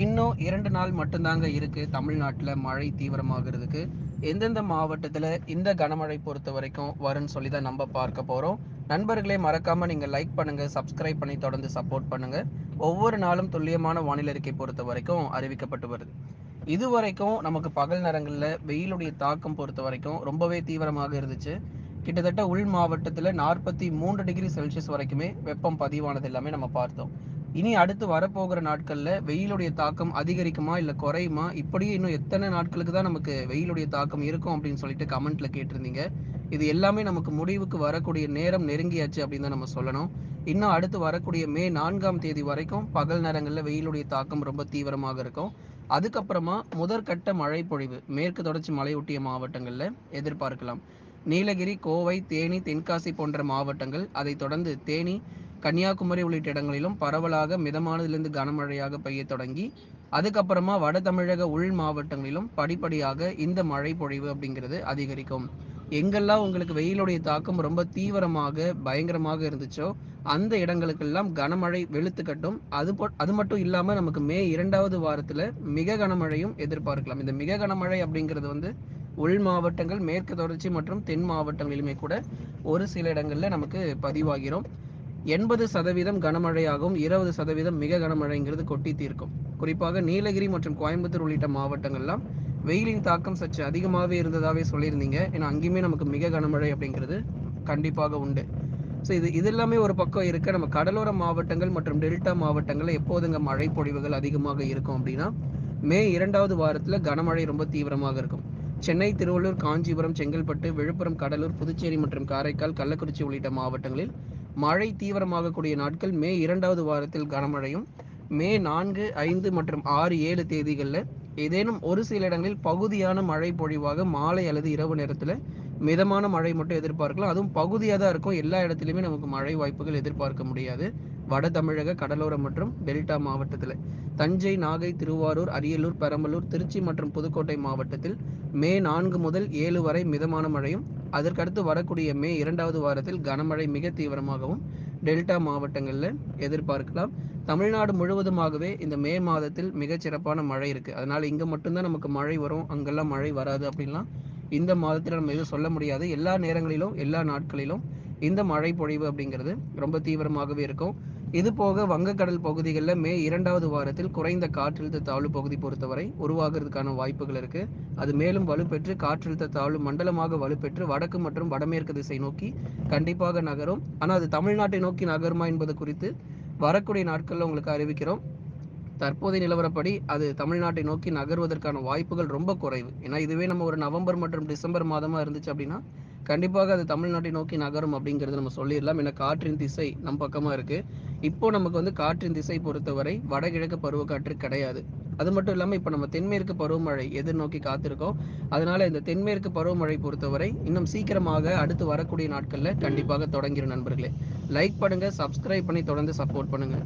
இன்னும் இரண்டு நாள் மட்டும்தாங்க இருக்கு தமிழ்நாட்டில் மழை தீவிரமாகிறதுக்கு. எந்தெந்த மாவட்டத்தில் இந்த கனமழை பொறுத்த வரைக்கும் வரும்னு சொல்லி தான் நம்ம பார்க்க போகிறோம் நண்பர்களே மறக்காமல் நீங்கள் லைக் பண்ணுங்கள் சப்ஸ்கிரைப் பண்ணி தொடர்ந்து சப்போர்ட் பண்ணுங்கள் ஒவ்வொரு நாளும் துல்லியமான வானிலை அறிக்கை பொறுத்த வரைக்கும் அறிவிக்கப்பட்டு வருது. இது வரைக்கும் நமக்கு பகல் நேரங்களில் வெயிலுடைய தாக்கம் பொறுத்த வரைக்கும் ரொம்பவே தீவிரமாக இருந்துச்சு. கிட்டத்தட்ட உள் மாவட்டத்தில் நாற்பத்தி மூன்று டிகிரி செல்சியஸ் வரைக்குமே வெப்பம் பதிவானது எல்லாமே நம்ம பார்த்தோம். இனி அடுத்து வரப்போகிற நாட்களில் வெயிலுடைய தாக்கம் அதிகரிக்குமா இல்லை குறையுமா? இப்படியே இன்னும் எத்தனை நாட்களுக்கு தான் நமக்கு வெயிலுடைய தாக்கம் இருக்கும் அப்படின்னு சொல்லிட்டு கமெண்ட்ல கேட்டிருந்தீங்க. இது எல்லாமே நமக்கு முடிவுக்கு வரக்கூடிய நேரம் நெருங்கியாச்சு அப்படின்னு தான் நம்ம சொல்லணும். இன்னும் அடுத்து வரக்கூடிய மே நான்காம் தேதி வரைக்கும் பகல் நேரங்களில் வெயிலுடைய தாக்கம் ரொம்ப தீவிரமாக இருக்கும். அதுக்கப்புறமா முதற்கட்ட மழை பொழிவு மேற்கு தொடர்ச்சி மலையொட்டிய மாவட்டங்களில் எதிர்பார்க்கலாம். நீலகிரி கோவை தேனி தென்காசி போன்ற மாவட்டங்கள் அதைத் தொடர்ந்து தேனி கன்னியாகுமரி உள்ளிட்ட இடங்களிலும் பரவலாக மிதமானதிலிருந்து கனமழையாக பெய்ய தொடங்கி அதுக்கப்புறமா வட தமிழக உள் மாவட்டங்களிலும் படிப்படியாக இந்த மழை பொழிவு அப்படிங்கிறது அதிகரிக்கும். எங்கெல்லாம் உங்களுக்கு வெயிலுடைய தாக்கம் ரொம்ப தீவிரமாக பயங்கரமாக இருந்துச்சோ அந்த இடங்களுக்கெல்லாம் கனமழை வெளுத்துக்கட்டும் அது போ அது மட்டும் இல்லாமல் நமக்கு மே இரண்டாவது வாரத்தில் மிக கனமழையும் எதிர்பார்க்கலாம். இந்த மிக கனமழை அப்படிங்கிறது வந்து உள் மாவட்டங்கள் மேற்கு தொடர்ச்சி மற்றும் தென் மாவட்டங்களிலுமே கூட ஒரு சில இடங்களில் நமக்கு பதிவாகிறோம். எண்பது சதவீதம் கனமழையாகவும் இருபது சதவீதம் மிக கனமழைங்கிறது கொட்டி தீர்க்கும். குறிப்பாக நீலகிரி மற்றும் கோயம்புத்தூர் உள்ளிட்ட மாவட்டங்கள்லாம் வெயிலின் தாக்கம் சற்று அதிகமாகவே இருந்ததாகவே சொல்லியிருந்தீங்க. ஏன்னா அங்கேயுமே நமக்கு மிக கனமழை அப்படிங்கிறது கண்டிப்பாக உண்டு. ஸோ இது இது எல்லாமே ஒரு பக்கம் இருக்க நம்ம கடலோர மாவட்டங்கள் மற்றும் டெல்டா மாவட்டங்களில் எப்போதுங்க மழை பொழிவுகள் அதிகமாக இருக்கும் அப்படின்னா மே இரண்டாவது வாரத்தில் கனமழை ரொம்ப தீவிரமாக இருக்கும். சென்னை திருவள்ளூர் காஞ்சிபுரம் செங்கல்பட்டு விழுப்புரம் கடலூர் புதுச்சேரி மற்றும் காரைக்கால் கள்ளக்குறிச்சி உள்ளிட்ட மாவட்டங்களில் மழை தீவிரமாகக்கூடிய நாட்கள் மே இரண்டாவது வாரத்தில் கனமழையும் மே நான்கு ஐந்து மற்றும் ஆறு ஏழு தேதிகளில் ஏதேனும் ஒரு சில இடங்களில் பகுதியான மழை பொழிவாக மாலை அல்லது இரவு நேரத்தில் மிதமான மழை மட்டும் எதிர்பார்க்கலாம். அதுவும் பகுதியாக தான் இருக்கும். எல்லா இடத்துலையுமே நமக்கு மழை வாய்ப்புகள் எதிர்பார்க்க முடியாது. வட தமிழக கடலோரம் மற்றும் டெல்டா மாவட்டத்தில். தஞ்சை நாகை திருவாரூர் அரியலூர் பெரம்பலூர் திருச்சி மற்றும் புதுக்கோட்டை மாவட்டத்தில் மே நான்கு முதல் ஏழு வரை மிதமான மழையும் அதற்கடுத்து வரக்கூடிய மே இரண்டாவது வாரத்தில் கனமழை மிக தீவிரமாகவும் டெல்டா மாவட்டங்களில் எதிர்பார்க்கலாம். தமிழ்நாடு முழுவதுமாகவே இந்த மே மாதத்தில் மிகச்சிறப்பான மழை இருக்குது அதனால் இங்கே மட்டும்தான் நமக்கு மழை வரும் அங்கெல்லாம் மழை வராது அப்படின்லாம் இந்த மாதத்தில் நம்ம எதுவும் சொல்ல முடியாது. எல்லா நேரங்களிலும் எல்லா நாட்களிலும் இந்த மழை பொழிவு அப்படிங்கிறது ரொம்ப தீவிரமாகவே இருக்கும். இது போக வங்கக்கடல் பகுதிகளில் மே இரண்டாவது வாரத்தில் குறைந்த காற்றழுத்த தாழ்வு பகுதி பொறுத்தவரை உருவாகிறதுக்கான வாய்ப்புகள் இருக்கு. அது மேலும் வலுப்பெற்று காற்றழுத்த தாழ்வு மண்டலமாக வலுப்பெற்று வடக்கு மற்றும் வடமேற்கு திசை நோக்கி கண்டிப்பாக நகரும். ஆனால் அது தமிழ்நாட்டை நோக்கி நகருமா என்பது குறித்து வரக்கூடிய நாட்களில் உங்களுக்கு அறிவிக்கிறோம். தற்போதைய நிலவரப்படி அது தமிழ்நாட்டை நோக்கி நகர்வதற்கான வாய்ப்புகள் ரொம்ப குறைவு. ஏன்னா இதுவே நம்ம ஒரு நவம்பர் மற்றும் டிசம்பர் மாதமாக இருந்துச்சு அப்படின்னா கண்டிப்பாக அது தமிழ்நாட்டை நோக்கி நகரும் அப்படிங்கிறது நம்ம சொல்லிடலாம். ஏன்னா காற்றின் திசை நம் பக்கமாக இருக்குது இப்போ நமக்கு வந்து காற்றின் திசை பொறுத்தவரை வடகிழக்கு பருவக்காற்று கிடையாது. அது மட்டும் இல்லாமல் இப்போ நம்ம தென்மேற்கு பருவமழை எதிர்நோக்கி காத்திருக்கோம். அதனால இந்த தென்மேற்கு பருவமழை பொறுத்தவரை இன்னும் சீக்கிரமாக அடுத்து வரக்கூடிய நாட்களில் கண்டிப்பாக தொடங்கிடும் நண்பர்களே. லைக் பண்ணுங்க சப்ஸ்கிரைப் பண்ணி தொடர்ந்து சப்போர்ட் பண்ணுங்க.